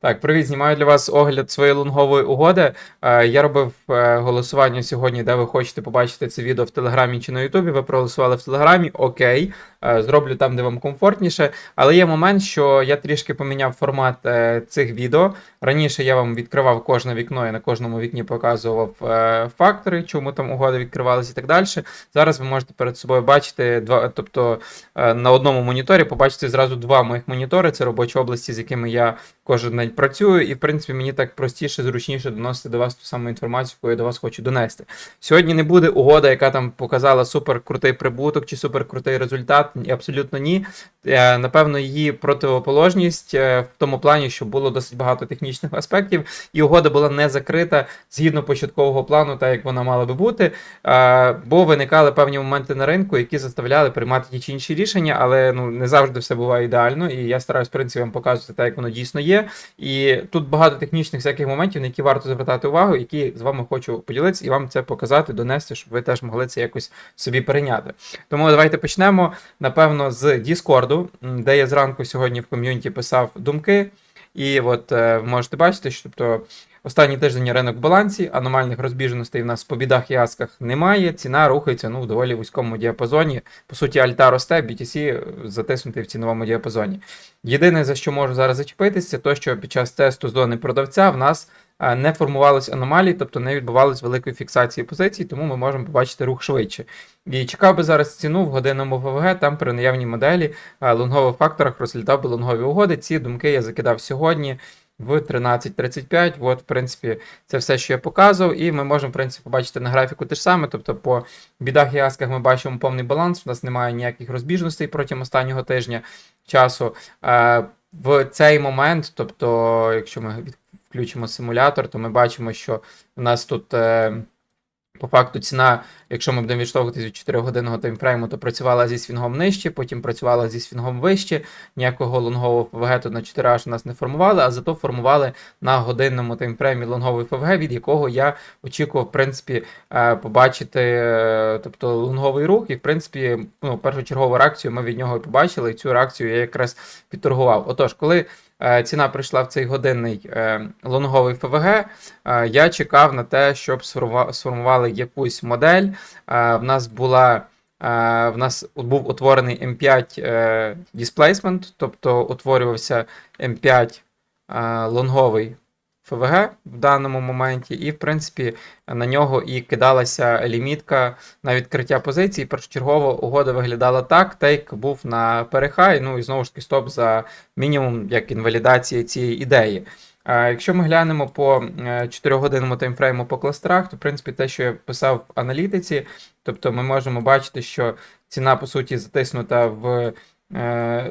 Так, привіт, знімаю для вас огляд своєї лонгової угоди. Е, Я робив е, голосування сьогодні, де ви хочете побачити це відео в Телеграмі чи на Ютубі. Ви проголосували в Телеграмі, окей. Е, Зроблю там, де вам комфортніше. Але є момент, що я трішки поміняв формат е, цих відео. Раніше я вам відкривав кожне вікно і на кожному вікні показував е, фактори, чому там угоди відкривалися і так далі. Зараз ви можете перед собою бачити два, тобто на одному моніторі побачити зразу два моїх монітори. Це робочі області, з якими я кожен день працюю, і в принципі мені так простіше, зручніше доносити до вас ту саму інформацію, яку я до вас хочу донести. Сьогодні не буде угода, яка там показала супер крутий прибуток чи супер крутий результат. Абсолютно ні. Е, Напевно, її противоположність е, в тому плані, що було досить багато технічних аспектів, і угода була не закрита згідно початкового плану, так як вона мала би бути. Е, Бо виникали певні моменти на ринку, які заставляли приймати ті чи інші рішення, але ну не завжди все буває ідеально. І я стараюсь в принципі вам показувати так, як воно дійсно є. І тут багато технічних всяких моментів, на які варто звертати увагу, які з вами хочу поділитися і вам це показати, донести, щоб ви теж могли це якось собі перейняти. Тому давайте почнемо. Напевно, з Діскорду, де я зранку сьогодні в ком'юніті писав думки. І от е, ви можете бачити, що тобто. Останній тиждень ринок в балансі, аномальних розбіжностей в нас по бідах і асках немає. Ціна рухається ну, в доволі вузькому діапазоні. По суті, альта росте, BTC затиснутий в ціновому діапазоні. Єдине, за що можу зараз зачепитися, це те, що під час тесту зони продавця в нас е, не формувались аномалії, тобто не відбувалось великої фіксації позицій, тому ми можемо побачити рух швидше. І чекав би зараз ціну в годинному ВВГ, там при наявній моделі е, лонгових факторах розглядав би лонгові угоди. Ці думки я закидав сьогодні в 13.35. От, в принципі, це все, що я показував, і ми можемо, в принципі, побачити на графіку те ж саме. Тобто, по бідах і асках ми бачимо повний баланс, у нас немає ніяких розбіжностей протягом останнього тижня часу. Е, В цей момент, тобто, якщо ми включимо симулятор, то ми бачимо, що у нас тут. е, по факту ціна, якщо ми будемо відштовхуватися від 4 годинного таймфрейму, то працювала зі свінгом нижче, потім працювала зі свінгом вище. Ніякого лонгового ФВГ тут на 4 аж у нас не формували, а зато формували на годинному таймфреймі лонговий ФВГ, від якого я очікував, в принципі, е, побачити е, тобто, лонговий рух. І, в принципі, ну, першочергову реакцію ми від нього і побачили, і цю реакцію я якраз підторгував. Отож, коли ціна прийшла в цей годинний е, лонговий ФВГ, е, я чекав на те, щоб сформували якусь модель. Е, В нас була е, в нас був утворений M5 дисплейсмент, тобто утворювався M5 е, лонговий ФВГ в даному моменті, і, в принципі, на нього і кидалася лімітка на відкриття позицій. Першочергово угода виглядала так. Тейк був на перехай, ну і знову ж таки стоп за мінімум як інвалідація цієї ідеї. А Якщо ми глянемо по 4-годинному таймфрейму по кластерах, то в принципі те, що я писав в аналітиці, тобто ми можемо бачити, що ціна по суті затиснута в е,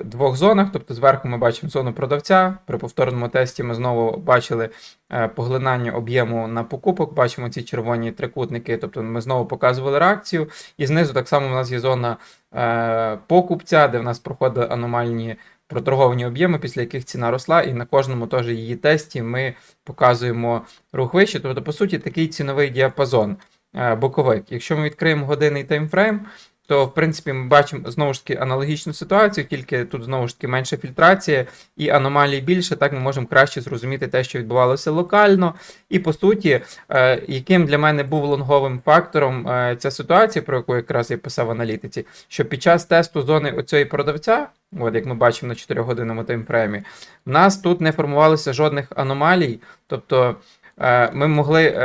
двох зонах. Тобто зверху ми бачимо зону продавця. При повторному тесті ми знову бачили е, поглинання об'єму на покупок. Бачимо ці червоні трикутники, тобто ми знову показували реакцію. І знизу так само в нас є зона е, покупця, де в нас проходили аномальні проторговані об'єми, після яких ціна росла, і на кожному теж її тесті ми показуємо рух вище. Тобто, по суті, такий ціновий діапазон е, боковик. Якщо ми відкриємо годинний таймфрейм, то в принципі ми бачимо знову ж таки аналогічну ситуацію, тільки тут знову ж таки менша фільтрація і аномалій більше. Так ми можемо краще зрозуміти те, що відбувалося локально. І по суті, е, яким для мене був лонговим фактором е, ця ситуація, про яку якраз я писав в аналітиці, що під час тесту зони оцього продавця, от як ми бачимо на 4 годинному таймфреймі, в нас тут не формувалося жодних аномалій. Тобто е, ми могли.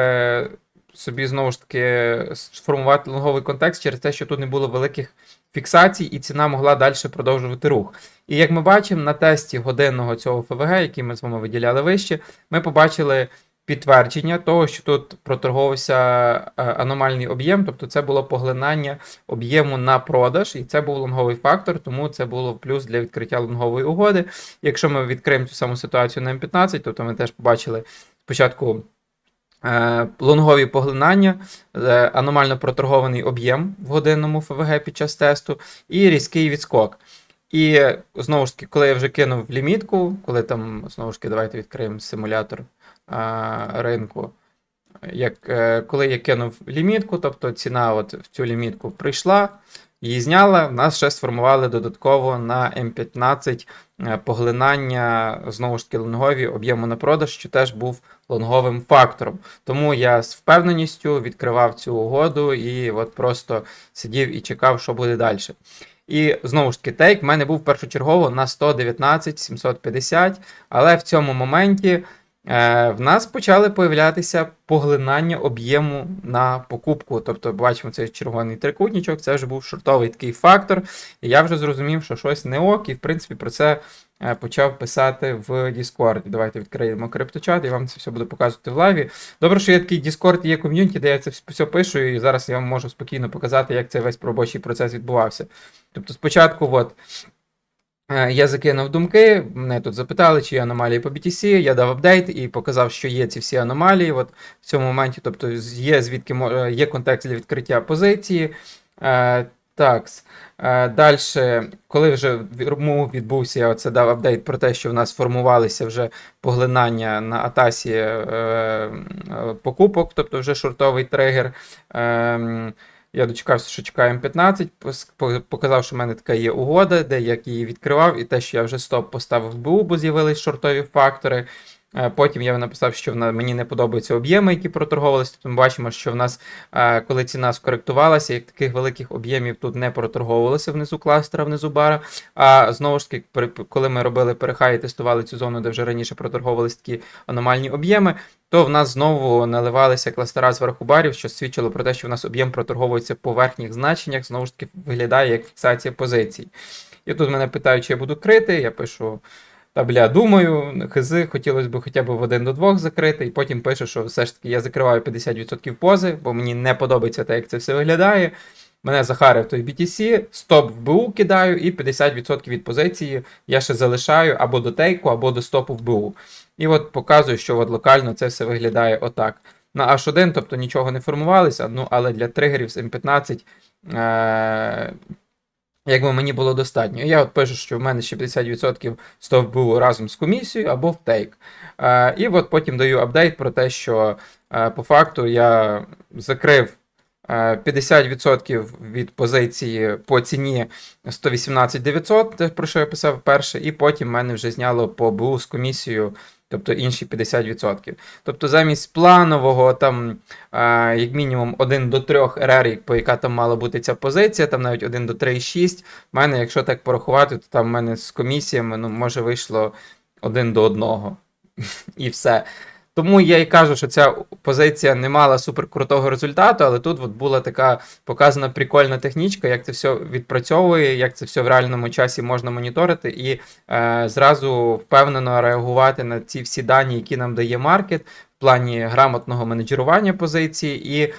Собі знову ж таки сформувати лонговий контекст через те, що тут не було великих фіксацій, і ціна могла далі продовжувати рух. І як ми бачимо, на тесті годинного цього ФВГ, який ми з вами виділяли вище, ми побачили підтвердження того, що тут проторговувався е, аномальний об'єм, тобто це було поглинання об'єму на продаж, і це був лонговий фактор, тому це було плюс для відкриття лонгової угоди. Якщо ми відкриємо цю саму ситуацію на М15, тобто ми теж побачили спочатку. Е, Лонгові поглинання, е, аномально проторгований об'єм в годинному ФВГ під час тесту і різкий відскок. І знову ж таки, коли я вже кинув лімітку, коли там, знову ж таки, давайте відкриємо симулятор а, ринку. Як, е, коли я кинув лімітку, тобто ціна от в цю лімітку прийшла, її зняла, в нас ще сформували додатково на М15 е, поглинання знову ж таки лонгові об'єму на продаж, що теж був лонговим фактором. Тому я з впевненістю відкривав цю угоду і от просто сидів і чекав, що буде далі. І знову ж таки, тейк в мене був першочергово на 119 750, але в цьому моменті в нас почали появлятися поглинання об'єму на покупку. Тобто, бачимо цей червоний трикутничок, це вже був шортовий такий фактор. І я вже зрозумів, що щось не ок, і в принципі про це е, почав писати в Discord. Давайте відкриємо крипточат, і вам це все буду показувати в лайві. Добре, що є такий Discord, є ком'юніті, де я це все пишу, і зараз я вам можу спокійно показати, як цей весь робочий процес відбувався. Тобто, спочатку, от. Е, Я закинув думки, мене тут запитали, чи є аномалії по BTC, я дав апдейт і показав, що є ці всі аномалії. От в цьому моменті, тобто є звідки е, є контекст для відкриття позиції. Е, так, далі, коли вже мув відбувся, я оце дав апдейт про те, що в нас формувалися вже поглинання на Атасі покупок, тобто вже шортовий тригер. Я дочекався, що чекаю М15, показав, що в мене така є угода, де як її відкривав, і те, що я вже стоп поставив БУ, бо з'явились шортові фактори. Е, Потім я написав, що мені не подобаються об'єми, які проторговувалися. Тобто ми бачимо, що в нас, е, коли ціна скоректувалася, як таких великих об'ємів тут не проторговувалося внизу кластера, внизу бара. А знову ж таки, коли ми робили перехай і тестували цю зону, де вже раніше проторговувалися такі аномальні об'єми, то в нас знову наливалися кластера зверху барів, що свідчило про те, що в нас об'єм проторговується по верхніх значеннях, знову ж таки виглядає як фіксація позицій. І тут мене питають, чи я буду крити, я пишу. Та бля, думаю, хизи, хотілося б хоча б в один до двох закрити, і потім пише, що все ж таки я закриваю 50% пози, бо мені не подобається те, як це все виглядає. Мене захарив той BTC, стоп в БУ кидаю, і 50% від позиції я ще залишаю або до тейку, або до стопу в БУ. І от показую, що от локально це все виглядає отак. На H1, тобто нічого не формувалося, ну але для тригерів з М15 е- якби мені було достатньо. Я от пишу, що в мене ще 50% стовп був разом з комісією або в тейк. Е, і от потім даю апдейт про те, що е, по факту я закрив 50% від позиції по ціні 118 900, те, про що я писав перше, і потім мене вже зняло по БУ з комісією. Тобто інші 50%. Тобто замість планового, там, е, як мінімум, 1 до 3 РР, по яка там мала бути ця позиція, там навіть 1 до 3,6. В мене, якщо так порахувати, то там в мене з комісіями, ну, може, вийшло 1 до 1. І все. Тому я і кажу, що ця позиція не мала суперкрутого результату, але тут от була така показана прикольна технічка, як це все відпрацьовує, як це все в реальному часі можна моніторити і е, зразу впевнено реагувати на ці всі дані, які нам дає маркет. Плані грамотного менеджерування позиції і е,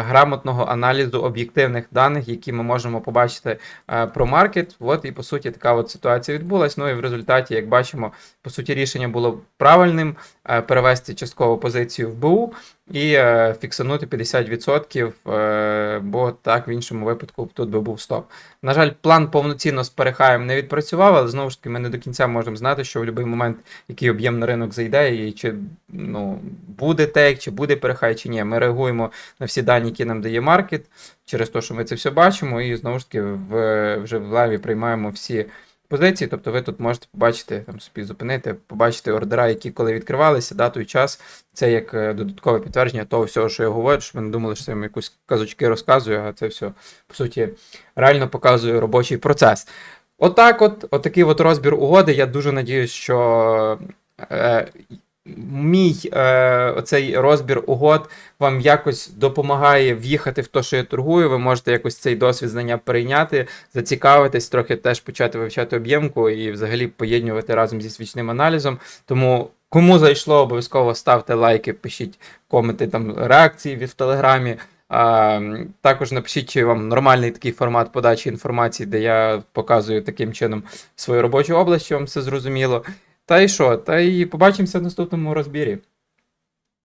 грамотного аналізу об'єктивних даних, які ми можемо побачити е, про маркет. От і по суті така от ситуація відбулась. Ну і в результаті, як бачимо, по суті, рішення було правильним е, перевести часткову позицію в БУ і е, фіксанути 50%, е, бо так в іншому випадку тут би був стоп. На жаль, план повноцінно з перехаєм не відпрацював, але знову ж таки ми не до кінця можемо знати, що в будь-який момент який об'єм на ринок зайде, і чи ну, буде тейк, чи буде перехай, чи ні. Ми реагуємо на всі дані, які нам дає маркет, через те, що ми це все бачимо, і знову ж таки в, вже в лайві приймаємо всі позиції. Тобто ви тут можете побачити, там собі зупинити, побачити ордера, які коли відкривалися, дату і час. Це як е, додаткове підтвердження того всього, що я говорю, щоб ви не думали, що я вам якусь казочки розказую, а це все, по суті, реально показує робочий процес. Отак, от, отакий от розбір угоди. Я дуже надіюсь, що е, мій е, оцей розбір угод вам якось допомагає в'їхати в те, що я торгую. Ви можете якось цей досвід знання перейняти, зацікавитись, трохи теж почати вивчати об'ємку і взагалі поєднувати разом зі свічним аналізом. Тому. Кому зайшло, обов'язково ставте лайки, пишіть коменти там реакції в телеграмі. А, також напишіть, чи вам нормальний такий формат подачі інформації, де я показую таким чином свою робочу область, чи вам все зрозуміло. Та й що? Та й побачимося в наступному розбірі.